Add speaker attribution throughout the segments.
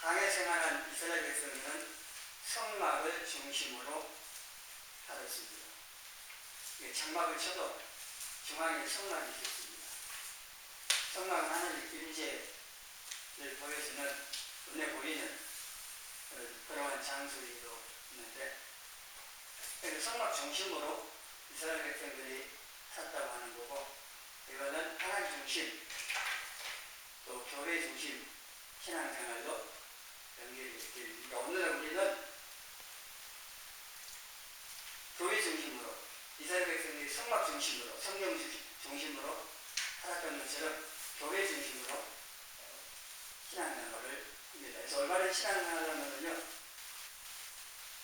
Speaker 1: 강에 생활한 이스라엘 백성들은 성막을 중심으로 살았습니다. 이게 장막을 쳐도 중앙에 성막이 있었습니다. 성막은 하나님 임재를 보여주는 눈에 보이는 그- 그러한 장소이기도 그래서 성막 중심으로 이스라엘 백성들이 샀다고 하는 거고 이거는 하나님 중심 또 교회 중심 신앙생활로 우리는 교회 중심으로 이스라엘 백성들이 성막 중심으로 중- 중심으로 살았던 것처럼 교회 중심으로 어, 신앙생활을 합니다. 그래서 올바른 신앙생활을 하면요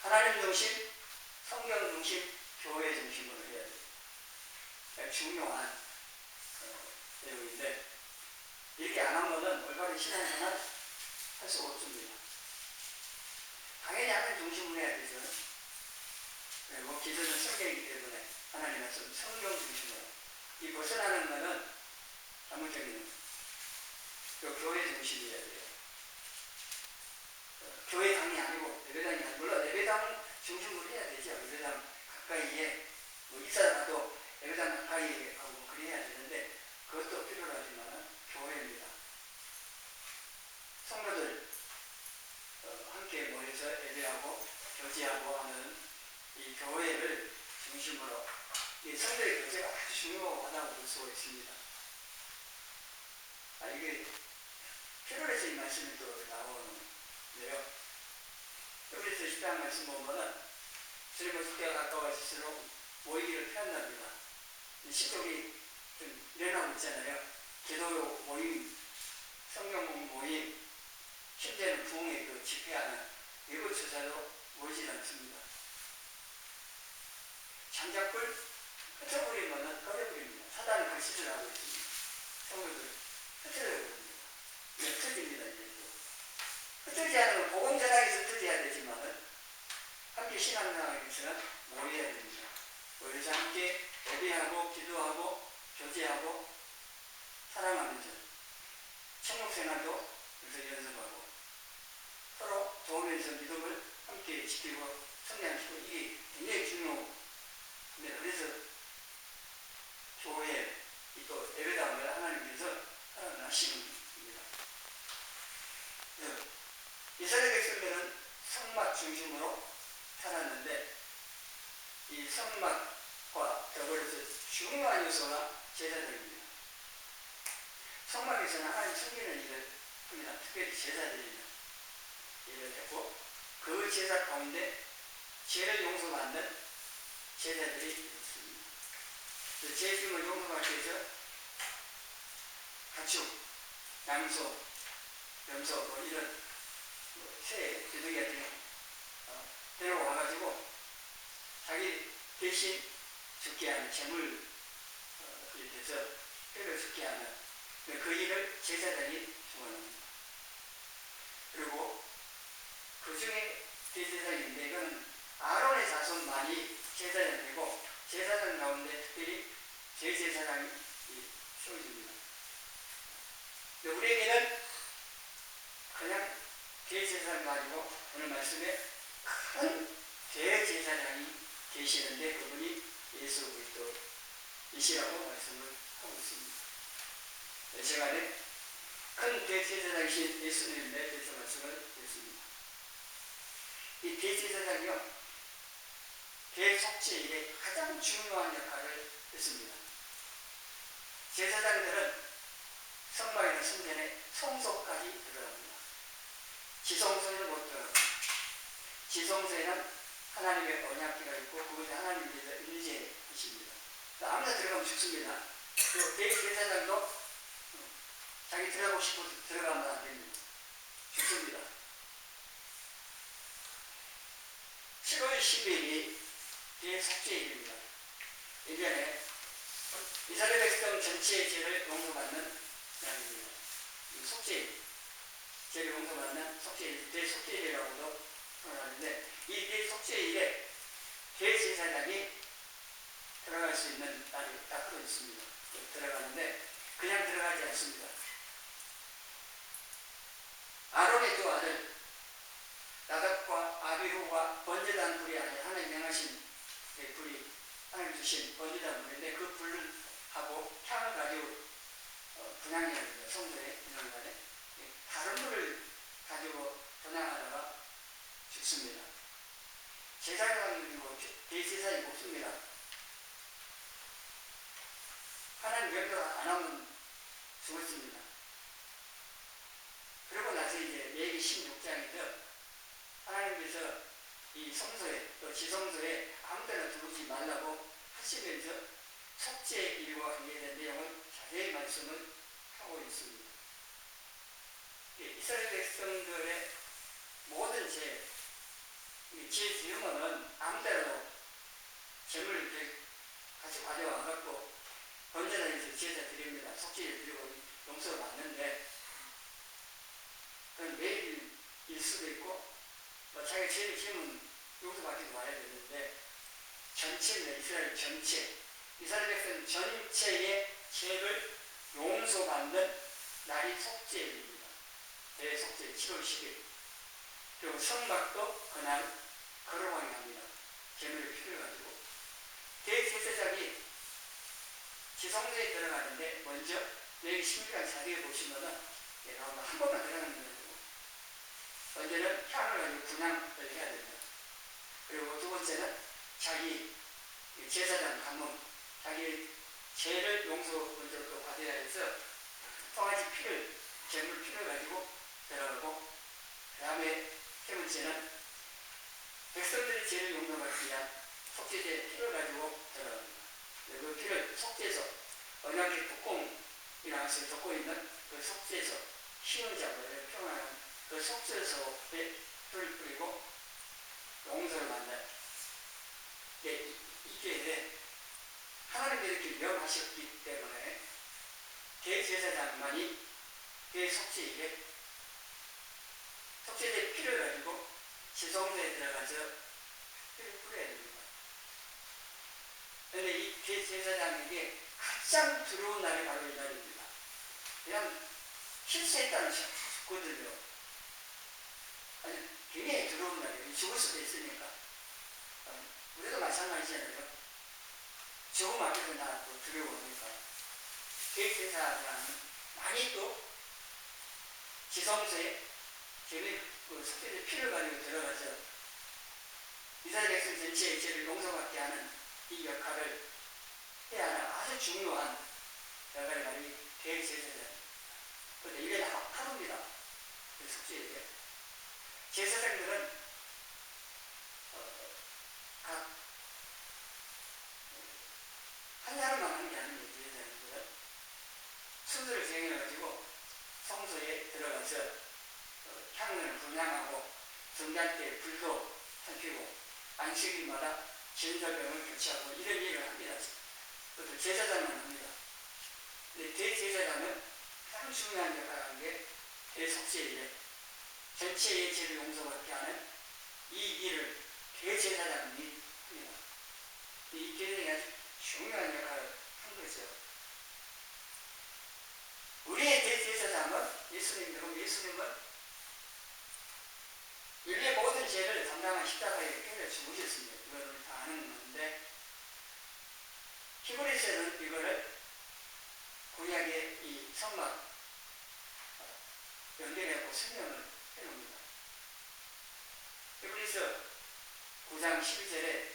Speaker 1: 하나님 중심, 성경 중심, 교회 중심으로 해야 돼요. 그러니까 중요한 어, 내용인데 이렇게 안 하면은 올바른 신앙생활 할 수가 없습니다. 당연히 하나님 중심으로 해야 되죠. 그리고 기도는 성경이기 때문에 하나님 말씀 성경 중심으로 이 벗어나는 것은 잘못적인 그 교회 중심이어야 돼요. 어, 교회 당이 아니고 예배당이 아니고 물론 예배당 중심으로 해야 되죠. 예배당 가까이에 뭐 있어라도 예배당 가까이에 하고 뭐 그래야 되는데 그것도 필요하지만 교회입니다. 성도들 어, 함께 모여서 예배하고 교제하고 하는 이 교회를 중심으로 이 성도의 교제가 아주 중요하다고 볼 수가 있습니다. 아, 이게 필요해서 이 말씀이 또 나오는데요. 여기서 10장 말씀 보면은 주님의 숙제가 가까워질수록 모이기를. 이 시독이 좀 일어나고 있잖아요. 기도 모임, 성경 모임, 심지어는 부흥회 그 집회하는 이곳조차도 모이지 않습니다. 장작불 흩어버리면은 꺼내버립니다. 사단은 그 시절을 하고 있습니다. 성도들 흩어져버립니다. 이게 흩어집니다. 이제 또. 흩어지지 않으면 복음 전하기에서 흩어져야 되지만은 함께 신앙생활에서는 모여야 됩니다. 모여서 함께 예배하고 기도하고 교제하고 사랑하면서 천국 생활도 그래서 연습하고 서로 도우면서 믿음을 함께 지키고 성장시키고 이게 굉장히 중요합니다. 그래서 교회 또 예배당을 하나님께서 하나하시는 겁니다. 네. 이스라엘 백성들은 성막 중심으로 살았는데 이 성막과 더불어서 중요한 요소가 제자들입니다. 성막에서는 하나님 섬기는 일을 합니다. 특별히 제자들이는 일을 했고 그 제자 가운데 죄를 용서받는 제자들이 있습니다. 그 죄짐을 용서받기 위해서 가축, 양소, 염소 뭐 이런 뭐 새, 거 어, 데려와가지고 자기 대신 죽게 하는 재물 어, 해서 때려 죽게 하는 그- 그 일을 제사장이 주관합니다. 그리고 그 중에 대제사장인데 이건 아론의 자손만이 제사장이 되고 제사장 가운데 특별히 제제사장이 세워집니다. 우리에게는 그냥 대제사장 가지고 오늘 말씀에 큰 대제사장이 계시는데 그분이 예수 그리스도이시라고 말씀을 하고 있습니다. 이 시간에 큰 대제사장이신 예수님에 대해서 말씀을 드렸습니다. 이 대제사장이요 대속죄일에 가장 중요한 역할을 했습니다. 제사장들은 성막이나 성전에 성소까지 들어갑니다. 지성소에는 못 들어갑니다. 지성소에는 하나님의 언약기가 있고 그것이 하나님께서 인지하십니다. 아무나 들어가면 죽습니다. 또 대제사장도 어, 자기 들어가고 싶어서 들어가면 안 됩니다. 죽습니다. 7월 10일이 대속죄일입니다. 예전에 이스라엘 백성 전체의 죄를 용서받는 날입니다. 이 속죄일, 죄를 용서받는 속죄일, 대속죄일이라고도 표현하는데 이 대속죄일에 대제사장이 들어갈 수 있는 날이 딱 들어 있습니다. 들어가는데 그냥 들어가지 않습니다. 아론의 두 아들 안 하면 죽었습니다. 그러고 나서 이제 레기 16장에서 하나님께서 이 성소에 또 지성소에 아무 데나 두르지 말라고 하시면서 속죄 일과 관계된 내용을 자세히 말씀을 하고 있습니다. 예, 이스라엘 백성들의 모든 죄, 이죄 지으면은 아무 데라도 이렇게 같이 가져와갖고 번제단에서 제사 드립니다. 속죄를 드리고 용서를 받는데 그건 매일 일 수도 있고 뭐 자기가 죄를 지으면 용서받기도 와야 되는데 전체입니다. 이스라엘 전체 이스라엘 백성 전체의 죄를 용서받는 날이 속죄일입니다. 대속죄 7월 10일 그리고 성막도 그날 걸어가게 합니다. 재물을 필요해 가지고 대제사장이 지성소에 들어가는데 먼저 여기 16강 자리에 보시면은 얘가 한 번만 들어가는 거예요. 먼저는 향을 가지고 분양을 해야 됩니다. 그리고 두 번째는 자기 제사장 가문, 자기 죄를 용서 먼저 또 받아야 해서 송아지 피를, 재물 피를 가지고 들어가고, 그 다음에 세 번째는 백성들의 죄를 용서받기 위한 속죄제 피를 가지고 들어갑니다. 그 피를 속죄소, 언약의 뚜껑이라는 것을 덮고 있는 그 속죄소, 희는 자들을 표현하는 그 속죄소에 불을 뿌리고 용서를 만나. 예, 이게 하나님이 이렇게 명하셨기 때문에 대제사장만이 그 속죄에 속죄제 피를 가지고 지성소에 들어가서 피를 뿌려야 됩니다. 그런데 이 대제사장에게 가장 두려운 날이 바로 이 날입니다. 그냥 실수했다는 거든요. 아니, 굉장히 두려운 날이에요. 죽을 수도 있으니까. 어, 우리도 마찬가지잖아요. 죽음 앞에서 나또 두려우니까. 대제사장은 많이 또 지성소에 죄를 그 속죄의 피를 가지고 들어가서 이스라엘 백성 전체의 죄를 용서받게 하는 이 역할을 해야 하는 아주 중요한 역할을 가진 대제사장. 그런데 이게 다 하루입니다. 그 속죄에. 제사장들은 어, 각한 사람만 하는 게 아닙니다. 제사장들은 순서를 정해가지고 성소에 들어가서 어, 향을 분양하고 성장 때 불도 살피고 안식일마다 진설병을 교체하고 이런 일을 합니다. 그것도 제사장만 합니다. 근데 대제사장은 가장 중요한 역할을 하는 게 대속죄에 전체의 죄를 용서받게 하는 이 일을 대제사장이 합니다. 이 계정이 아주 중요한 역할을 한 거죠. 우리의 대제사장은 예수님이고 예수님은 인류의 모든 죄를 담당한 십자가에 깨져 죽으셨습니다. 이거를 다 아는 건데 히브리서는 이거를 구약의 이 성막 어, 연결하고 설명을. 히브리서 9장 12절에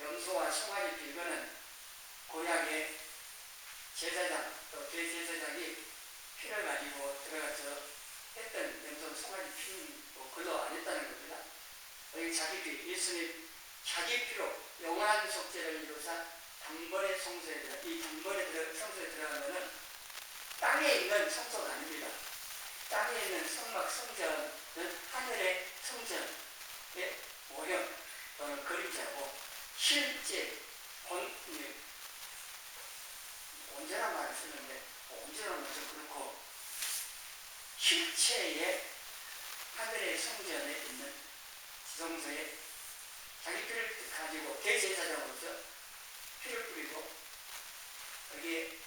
Speaker 1: 염소와 송아지 빌거는 구약의 제사장 또 대제사장이 피를 가지고 들어가서 했던 염소 송아지 피는 뭐 그도 안 했다는 겁니다. 자기 피, 예수님 자기 피로 영원한 속죄를 이루사 단번에 성소에 들어 이 단번에 성소에 들어가면은 땅에 있는 성소가 아닙니다. 땅에 있는 성막 성전은 하늘의 성전의 모형 또는 그림자고 실제 본 이, 온전한 말을 쓰는데 온전한 것은 그렇고 실체의 하늘의 성전에 있는 지성소에 자기 피를 가지고 대제사장으로서 피를 뿌리고 여기에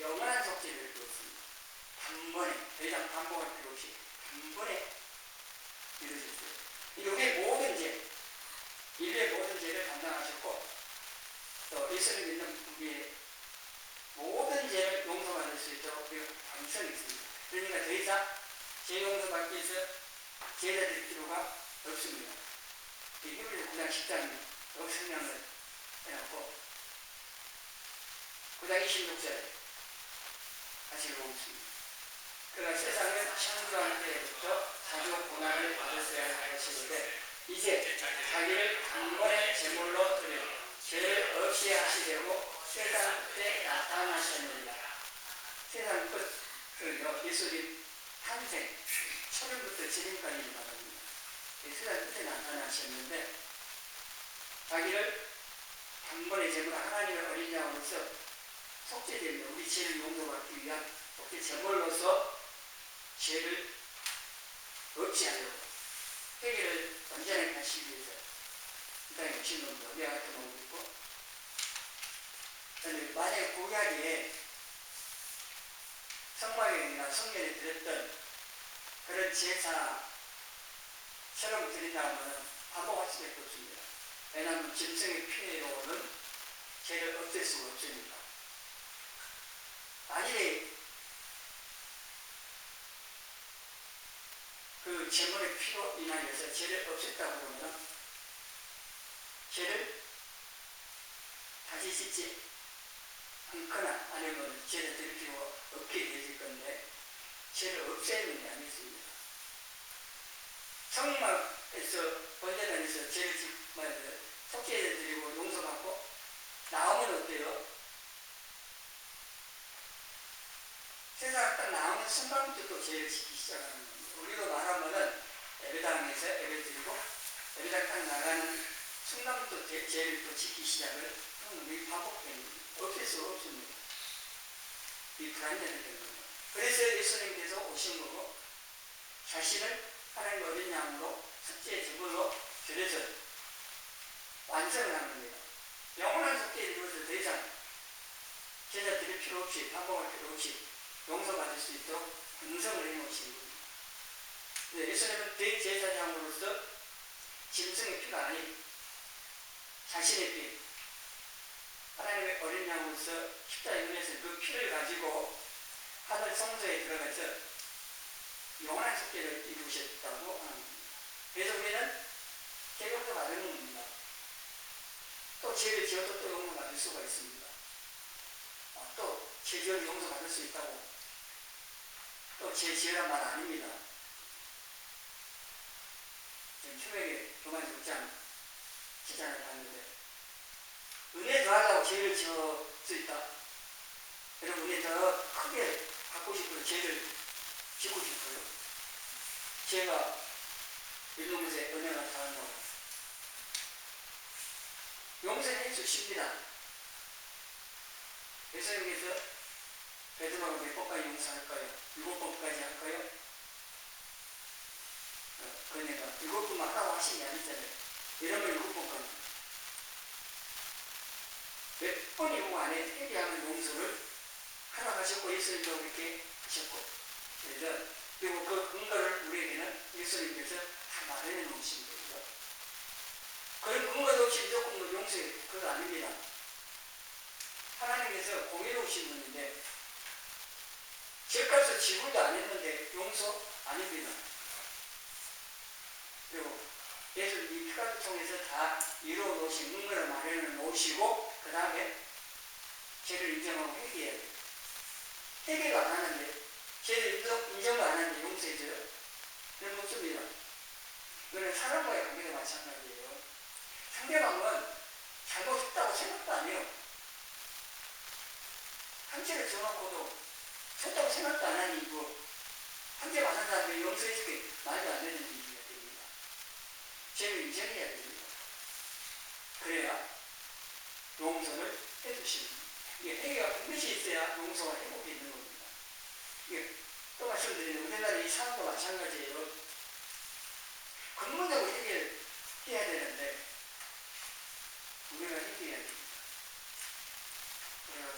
Speaker 1: 영원한 속죄를 이루었습니다. 단번에 더 이상 반복할 필요 없이 단번에 이루어졌어요. 이게 모든 죄, 인류의 모든 죄를 담당하셨고 또 예수를 믿는 우리의 모든 죄를 용서받을 수 있도록 그 방성이 있습니다. 그러니까 더 이상 죄 용서받기 위해서 제자 될 필요가 없습니다. 이 히브리서 9장 10장입니다. 여기 설명을 해놓고 9장 26절에 사실로 옵습니다. 그러나 세상은 창조할 때부터 자주 고난을 받았어야 할 것이는데 이제 자기를 단번에 제물로 드려 죄를 없이 하시려고 세상 끝에 나타나셨느니라. 세상 끝을요 예수님 탄생 초년부터 지금까지 말합니다. 세상 끝에 나타나셨는데 자기를 단번에 제물 하나님의 어린 양으로서 속죄되며 우리 죄를 용서받기 위한 속죄 제물로서 죄를 없이 하려고 회개를 완전하게 하시기 위해서 이 땅에 오신 놈도 우리 같은 놈도 있고 그런데 만약에 구약에 성막이나 성전에 드렸던 그런 제사처럼 드린다면 반복할 수밖에 없습니다. 왜냐하면 짐승의 피해로는 죄를 없앨 수가 없으니까. 만일에 그 제물의 피로 인하여서 죄를 없앴다고 그러면 죄를 다시 짓지 않거나 아니면 죄를 필요가 없게 되질 건데 죄를 없애는 게 아니었습니다. 성막에서 번제단에서 죄를 지- 말이야 속죄를 드리고 용서받고 나오면 어때요? 세상 딱 나오는 순간부터 또 죄를 지기 시작하는 겁니다. 우리도 말하면은 예배당에서 예배 드리고 딱 나가는 순간부터 죄, 죄를 또 지기 시작을 하는 이 반복되는 거예요. 없앨 수가 없습니다. 이 불안전이 되는 거예요. 그래서 예수님께서 오신 거고 자신을 하나님 어린 양으로 첫째 제물로 드려서 완성을 한 겁니다. 영원한 속죄를 이루어서 더 이상 제자 드릴 필요 없이 반복할 필요 없이 용서받을 수 있도록 긍성을 해놓으신 겁니다. 네, 예수님은 대제사장으로서 짐승의 피가 아닌 자신의 피, 하나님의 어린 양으로서 십자가에 위해서 그 피를 가지고 하늘 성소에 들어가서 영원한 속죄를 이루셨다고 하는 겁니다. 그래서 우리는 개용도 받는 겁니다. 또 죄를 지어도 또 용서 받을 수가 있습니다. 아, 또 죄지어도 용서 받을 수 있다고 또 죄 지으란 말 아닙니다. 지금 초백에 교만 극장 기장을 봤는데 은혜 더하려고 죄를 지을 수 있다. 여러분 은혜 더 크게 받고 싶어요. 죄를 짓고 싶어요. 죄가 곳에 은혜가 더한다고. 용서해 주십니다. 예수님께서 몇 번까지 용서할까요? 일곱 번까지 할까요? 어, 그러니까 일곱 번만 하라고 하신 게 아니잖아요. 이러면 일곱 번까지. 몇번 이고 안에 회개하는 용서를 하라고 하셨고 예수님도 그렇게 하셨고 그래서 그리고 그 근거를 우리에게는 예수님께서 다 마련해 놓으신 거죠. 그런 근거도 없이 무조건 뭐 용서해 그거 아닙니다. 하나님께서 공의로우신 분인데 죄값을 지불도 안 했는데 용서 아닙니다. 예수님 이 피가를 통해서 다 이루어 놓으신 근거를 마련해 놓으시고 그 다음에 죄를 인정하고 회개해야 돼요. 회개가 안 하는데 죄를 인정, 인정을 안 하는데 용서해줘요? 그런 거 없습니다. 이거는 사람과의 관계가 마찬가지예요. 상대방은 잘못했다고 생각도 안 해요. 한죄를 정하고도 쳤다고 생각도 안 하니 이거 맞은 사람이 용서해주기 말도 안 되는 됩니다. 죄를 인정해야 됩니다. 그래야 용서를 해주시는. 이게 회개가 반드시 있어야 용서가 회복이 있는 겁니다. 이게 또 말씀드리는 우리나라 이 상황도 마찬가지예요. 근본적으로 해결해야 되는데 우리가 해결해야 됩니다.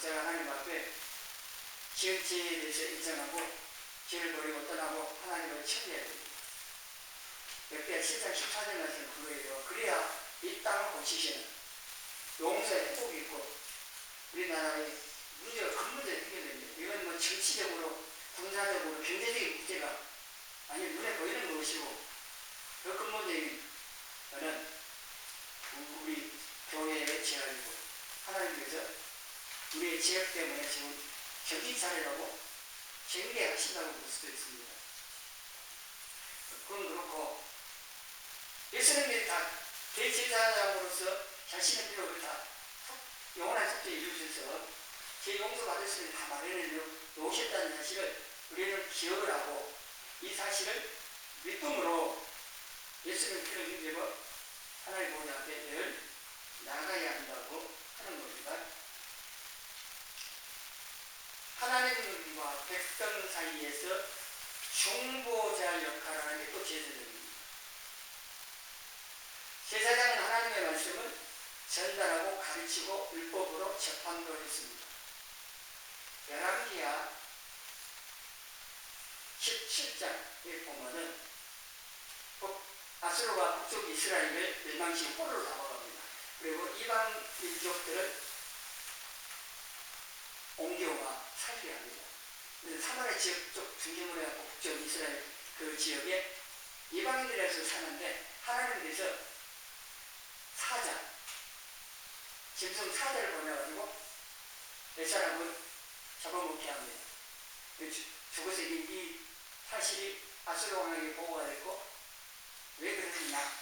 Speaker 1: 제가 하나님 앞에 지은 죄에 대해서 인정하고 죄를 버리고 떠나고 하나님을 청해야 됩니다. 역대 7장 14절 말씀 그거예요. 그래야 이 땅을 고치시는 용서의 회복이 있고 우리나라의 문제가 근본적으로 해결됩니다. 이건 뭐 정치적으로 군사적으로 경제적인 문제가 아니 눈에 보이는 것이고 그 근본적인 거는 우리 교회의 죄악이고 하나님께서 우리의 죄악 때문에 지금 정신 차리라고 경계하신다고 볼 수도 있습니다. 그건 그렇고 예수님이 다 대제사장으로서 자신의 필요를 다 속- 영원한 속죄 이루셔서 제 용서 받을 수 있는 다 마련해 놓으셨다는 사실을 우리는 기억을 하고 이 사실을 믿음으로 예수님 피를 힘입어 하나님 보좌 앞에 늘 나가야 한다고 하는 겁니다. 하나님과 백성 사이에서 중보자 역할을 하는 게 또 제사장입니다. 제사장은 하나님의 말씀을 전달하고 가르치고 율법으로 재판도 했습니다. 열왕기야 17장에 보면은 북- 아수르가 북쪽 이스라엘을 멸망시 포로로 잡아갑니다. 그리고 이방 민족들을 옮겨와 살게 합니다. 사마리아 지역 쪽 중심으로 해서 북쪽 이스라엘 그 지역에 이방인들에서 사는데 하나님께서 사자, 짐승 사자를 보내가지고 몇 사람을 잡아먹게 합니다. 그 주- 죽어서 이, 이 사실이 아수르 왕에게 보고가 됐고 왜 그러느냐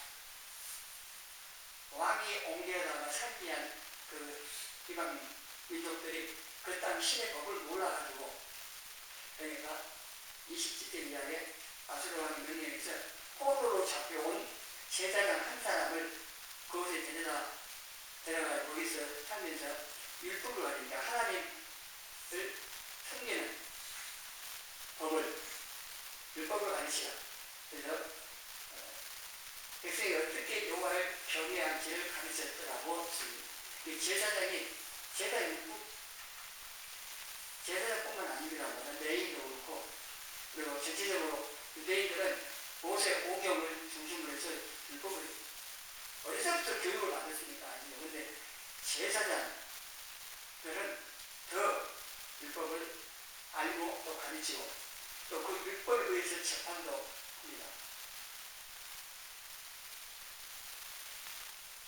Speaker 1: 왕이 옮겨다가 살게 한그 이방 민족들이 그 땅 신의 법을 몰라가지고 그러니까 27절 이하에 아수르 왕이 명령해서 포로로 잡혀온 제사장 한 사람을 그곳에 데려다 데려가 거기서 살면서 율법을 가리니까 하나님을 섬기는 법을 율법을 가르치라. 그래서 어, 백성이 어떻게 여호와를 경외한지를 가르쳤더라고. 이 제사장이 제사 율법 제사장뿐만 아니라고 레인도 그렇고 그리고 전체적으로 유대인들은 모세 오경을 중심으로 해서 율법을 어려서부터 교육을 받았으니까 아니에요. 근데 제사장들은 더 율법을 알고 또 가르치고 또 그 율법에 의해서 재판도 합니다.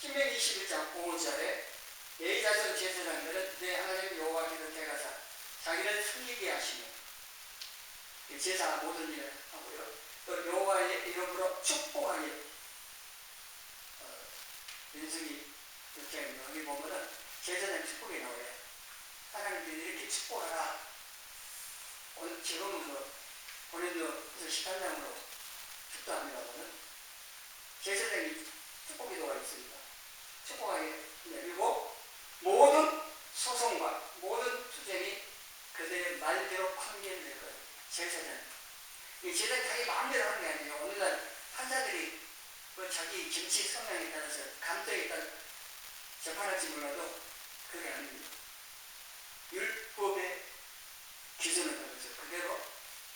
Speaker 1: 신명기 21장 5절에 예의자선 제사장들은 내 하나님 여호와께로 대가사 자기를 섬기게 하시며 이 제사 모든 일을 하고요. 또 여호와의 이름으로 축복하게 어, 하는 거. 여기 보면은 제사장 축복이 나와요. 하나님들이 이렇게 축복하라. 오늘 지금은 뭐 본인도 18장으로 축도합니다만은 제사장이 축복기도가 있습니다. 축복하게 내리고 모든 소송과 모든 투쟁이 그들의 말대로 판결될 거예요. 제사장. 이 제사장 자기 마음대로 하는 게 아니에요. 오늘날 판사들이 뭐 자기 정치 성향에 따라서 감정에 따라 재판할지 몰라도 그게 아닙니다. 율법의 기준을 따라서 그대로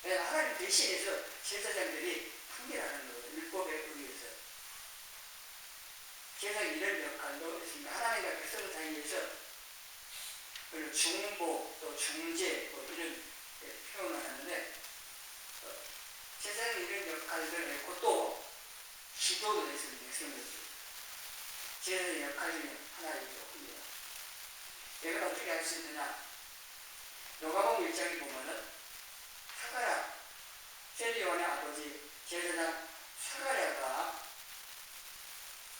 Speaker 1: 내가 하나님 대신해서 제사장들이 판결하는 거거든요. 율법에 의해서. 제사장 이런 역할도 있습니다. 하나님과 백성 사이에서 그리고 중보 또 중재 뭐 이런 예, 표현을 하는데 어, 제사장이 이런 역할을 했고 또 기도도 했습니다. 백성들. 제사장의 역할 중에 하나이기도 합니다. 이걸 어떻게 할 수 있느냐? 요가복 일장에 보면은 사가랴 세리온의 아버지 제사장 사가랴가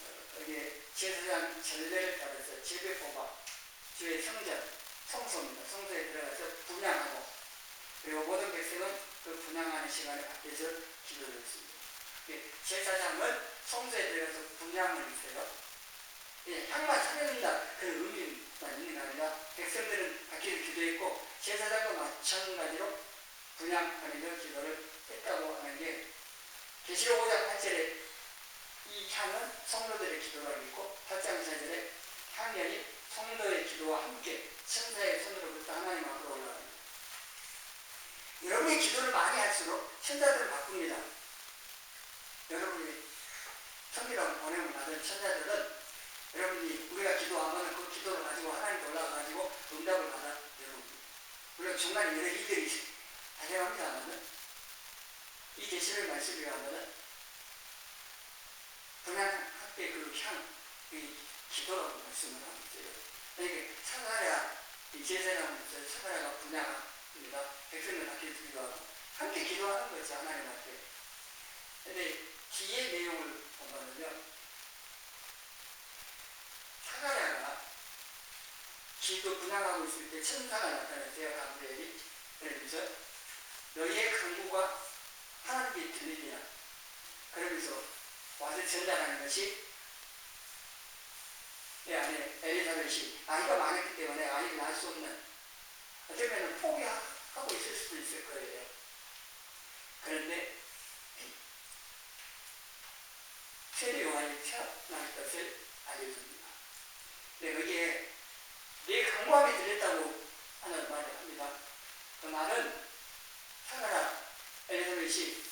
Speaker 1: 어, 여기 제사장 전례를 따라서 제배 뽑아 주의 성전 성소입니다. 성소에 들어가서 분양하고 그리고 모든 백성은 그 분양하는 시간에 밖에서 기도를 했습니다. 예, 제사장은 성소에 들어가서 분양을 했어요. 예, 향만 차려준다 그런 의미만 있는 게 아니라 백성들은 밖에서 기도했고 제사장도 마찬가지로 분양하면서 기도를 했다고 하는 게 계시록 5장 8절에 이 향은 성도들의 기도가 있고 8장 4절에 향연이 성도의 기도와 함께 천사의 손으로부터 하나님 앞으로 올라갑니다. 여러분이 기도를 많이 할수록 천사들을 바꿉니다. 여러분이 성기라고 보내면 받은 천사들은 여러분이 우리가 기도하면 그 기도를 가지고 하나님 올라가가지고 응답을 받아 여러분. 물론 중간에 여러 일들이 발생합니다만은 이 계시를 말씀을 하면은 그냥 학교의 그 향, 이 기도라고 말씀을 하고 있어요. 그러니까 사가랴, 이 제사장으로서 사가랴가 분야가 합니다. 백성들 함께 기도하고 함께 기도하는 거죠 하나님한테. 근데 뒤의 내용을 보면요 사가랴가 기도 분양하고 있을 때 천사가 나타났어요 가브리엘이 그러면서 너희의 강구가 하나님께 들리리라 그러면서 와서 전달하는 것이 내 안에 엘리사벳이 아이가 많았기 때문에 아이를 낳을 수 없는 어쩌면 포기하고 있을 수도 있을 거예요. 그런데 세례 태어날 것을 알려줍니다. 네, 거기에 내 강구함이 들렸다고 하는 말을 합니다. 그 말은 사가라 엘리사벳이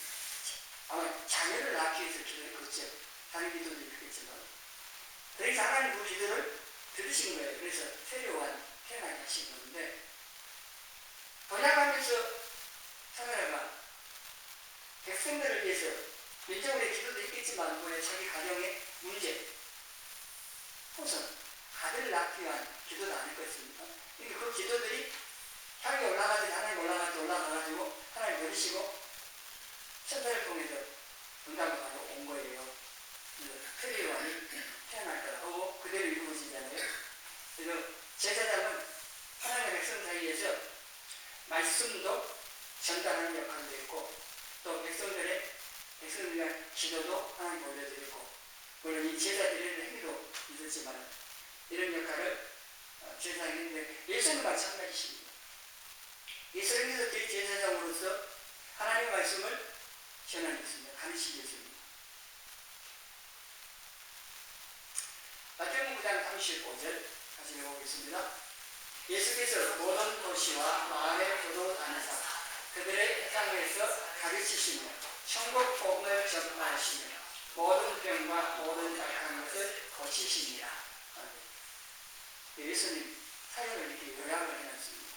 Speaker 1: 아마 자녀를 낳기 위해서 기도했겠죠. 다른 기도도 있겠지만 그래서 하나님 그 기도를 들으신 거예요. 그래서 세례요한 태어나게 하신 건데 번역하면서 사가라가 백성들을 위해서 민족의 기도도 있겠지만 왜 자기 가정의 문제 우선 아들을 낳기 위한 기도도 아닐 것입니까? 그러니까 그 기도들이 향이 올라가듯 하나님 올라가듯 올라가가지고 하나님 버리시고 천사를 통해서 응답을 받아 온 거예요. 세례요한이 태어날 거라고 그대로 이루어지잖아요. 그래서 제사장은 하나님의 백성 사이에서 말씀도 전달하는 역할도 있고 또 백성들의 위한 기도도 하나님 올려드리고 물론 이 드리는 행위도 있었지만 이런 역할을 어, 제사장이 했는데 예수는 마찬가지십니다. 예수님께서 제사장으로서 하나님의 말씀을 전하겠습니다. 가르치겠습니다. 마태복음 9장 35절 같이 읽어보겠습니다. 예수께서 모든 도시와 마을에 도로 다니사 그들의 땅에서 가르치시며 천국 복음을 전파하시며 모든 병과 모든 약한 것을 고치시니라. 예수님 사역을 이렇게 요약을 해놨습니다.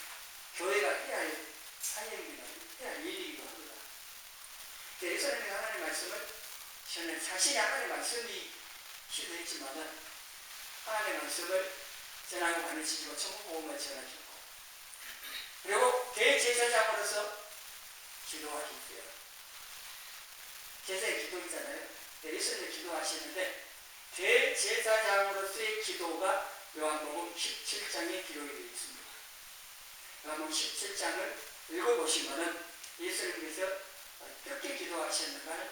Speaker 1: 교회가 해야 할 사역이기도 해야 할 일이기도 합니다. 예수님이 하나님의 말씀을 저는 자신이 하나님의 말씀이 시도했지만은 하나님의 말씀을 전하고 가르치고 천국복음을 전하시고 그리고 대제사장으로서 기도하셨어요. 제사의 기도 있잖아요. 네, 예수님이 기도하시는데 대제사장으로서의 기도가 요한복음 17장에 기록이 되어 있습니다. 요한복음 17장을 읽어보시면은 예수님께서 어떻게 기도하셨는가를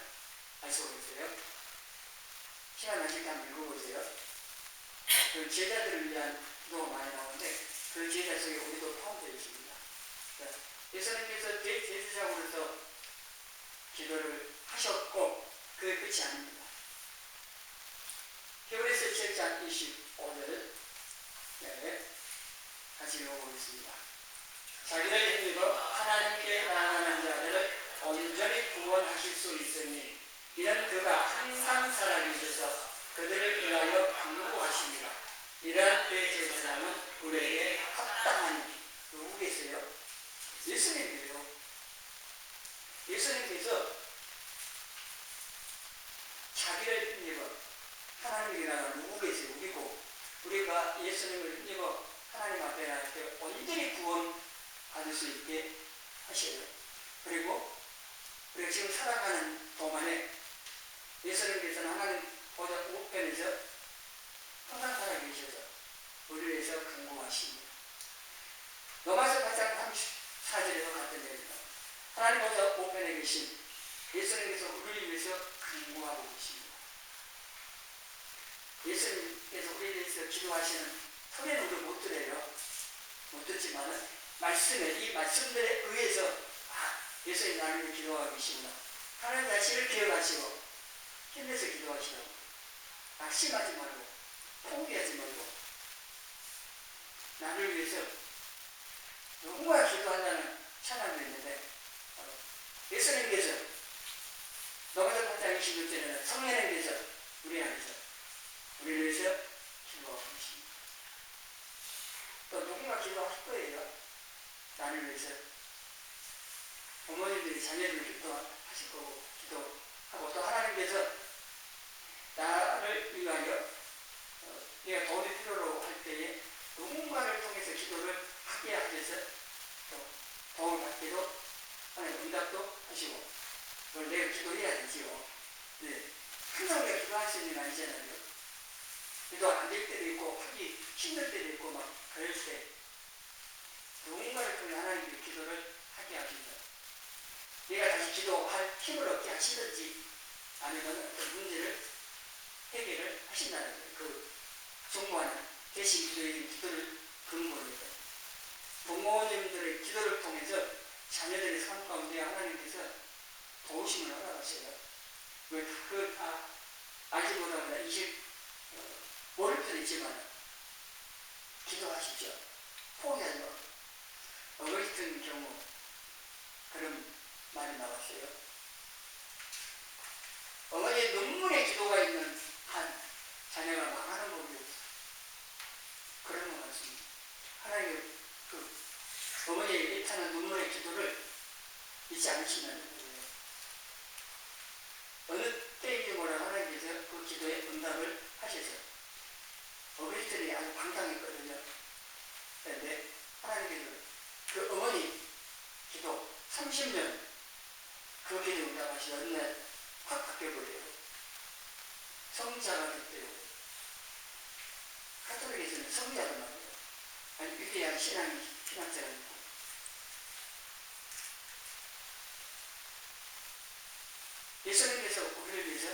Speaker 1: 알 수가 있어요. 시간 나실 때 한번 읽어보세요. 그 제자들을 위한 기도가 많이 나오는데 그 제자 속에 우리도 포함되어 있습니다. 예수님께서 대제사장으로서 기도를 하셨고 그게 끝이 아닙니다. 히브리서 7장 25절 네, 같이 읽어보겠습니다. 자기를 힘입어 하나님께 나아가는 자들을 온전히 구원하실 수 있으니 이는 그가 항상 살아계셔서 그들을 위하여 강구하십니다. 이러한 대제사장은 우리에게 합당하니 누구 계세요? 예수님이에요. 예수님께서 자기를 힘입어 하나님이 나라 누구 계세요? 우리고 우리가 예수님을 힘입어 하나님 앞에 때 온전히 구원 받을 수 있게 하셔요. 그리고 우리가 지금 살아가는 동안에 예수님께서는 하나님 보다 우편에서 항상 살아계셔서 우리를 위해서 근고하십니다. 로마서 8장 34절에서 같은 내용입니다. 하나님 보다 우편에 계신 예수님께서 우리를 위해서 근고하고 계십니다. 예수님께서 우리를 위해서 기도하시는 소리는 우리 못 들어요. 못 듣지만은 말씀에 이 말씀들에 의해서 아, 예수님 나를 기도하고 계시구나. 하나님 자신을 기억하시고 힘내서 기도하시라고. 낙심하지 말고 포기하지 말고 나를 위해서 누군가 기도한다는 찬양도 있는데 예수님께서 로마서 8장 26절에는 성령님께서 우리 안에서 우리를 위해서 기도하고 계십니다. 또 누군가 기도할 거예요. 나를 위해서 부모님들이 자녀를 기도하실 거고 기도하고 또 하나님께서 나를 위하여 어, 네가 돈이 필요로 할 때에 누군가를 통해서 기도를 하게 하셔서 또 도움을 받기도 하나님 응답도 하시고 그걸 내가 기도해야 되지요. 네. 항상 우리가 기도할 수 있는 게 아니잖아요. 기도 안 될 때도 있고 하기 힘들 때도 있고 막 그럴 때 누군가를 통해 하나님께 기도를 하게 하십니다. 내가 다시 기도할 힘을 얻게 하시든지 아니면 어떤 문제를 해결을 하신다는 거예요. 그 중무하는 대신 기도의 기도를 근거로 해요. 부모님들의 기도를 통해서 자녀들의 삶 가운데 하나님께서 도우심을 허락하셔요. 왜그다 알지 못하거나 이식 어, 수도 있지만 기도하십시오. 포기하지 마. 같은 경우 그런 말이 나왔어요. 어머니의 눈물의 기도가 있는 한 자녀가 망하는 법이 없어. 그런 것 같습니다. 하나님 그 어머니의 일타는 눈물의 기도를 잊지 거예요. 어느 때인지 몰라 하나님께서 그 기도에 응답을 하셔서 어머니들이 아주 방탕했거든요. 그런데 하나님께서 그 어머니 기도 30년 그 기도 응답하시 어느 날확 바뀌어버려요. 성자가 됐대요. 카톨릭에서는 성자란 말이에요. 아니, 위대한 신앙이, 있고. 예수님께서 우리를 위해서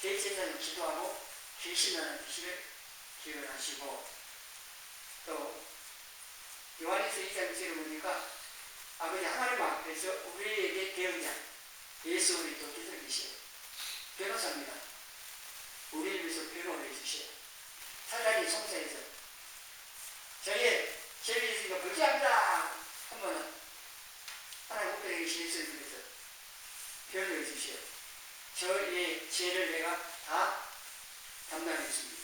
Speaker 1: 대제사를 기도하고 계신다는 뜻을 기억을 하시고 또 요한에서 2장 1절을 보니까 아버지 하나님 앞에서 우리에게 대응자 예수 그리스도께서 계시요 변호사입니다. 우리를 위해서 변호를 해주시오. 사장이 송사에서 저의 죄를 있으니까 불쾌합니다 하면은 하나님 계신 예수를 위해서 변호해 주시오. 저의 죄를 내가 다 담당했습니다.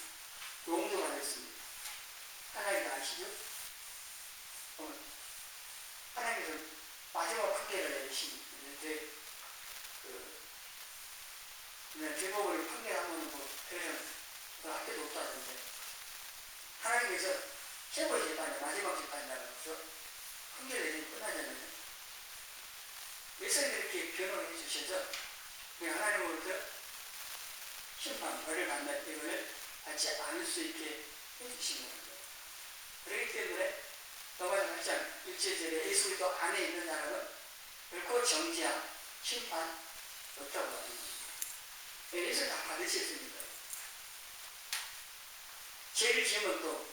Speaker 1: 용서받았습니다. 하나님 아시죠? 어, 하나님께서 마지막 판결을 내리시는데 그, 제법을 판결하면 뭐 그래서 그 학교도 없다던데 하나님께서 최고 재판에 마지막 재판이라고 해서 판결 내리면 끝나잖아요. 예수님 이렇게 변호해 주셔서 그 하나님으로부터 심판, 벌을 받는 이거를 받지 않을 수 있게 해주시는 거예요. 그렇기 때문에 로마서 8장 1절에 예수 그리스도 안에 있는 사람은 결코 정죄함, 심판 없다고 합니다. 예수 다 받으셨습니다. 죄를 지으면 또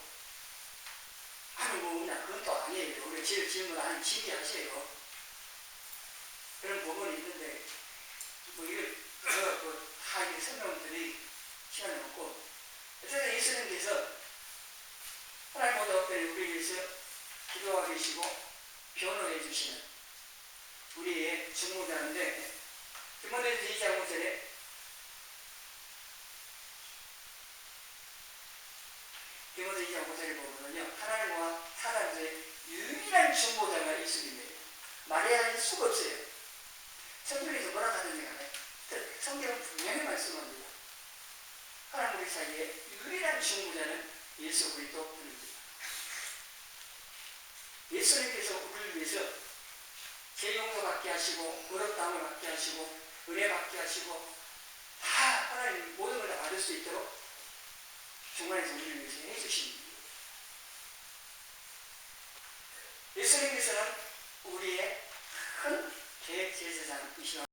Speaker 1: 하는 거구나. 그건 또 아니에요. 우리 죄를 지으면 하나님 징계하셔요. 그런 부분이 있는데 뭐 이걸 그다 이렇게 설명드릴 시간이 없고 어쨌든 예수님께서 하나님 모두 앞에 우리 위해서 기도하고 계시고 변호해 주시는 우리의 중무자인데 디모데서 2장 5절에 디모데 2장 5절에 보면요 하나님과 사람 사이에 유일한 중보자가 예수님이에요 말해야 할 수가 없어요. 성경에서 뭐라 하든지 간에 성경은 분명히 말씀합니다. 하나님 우리 사이에 유일한 중보자는 예수 그리스도 분입니다 예수님께서 우리를 위해서 죄 용서 받게 하시고 의롭다함을 받게 하시고 은혜 받게 하시고 다 하나님 모든 걸 다 받을 수 있도록 중간에서 우리를 위해서 해주신. 예수님께서는 우리의 큰 대제사장이시라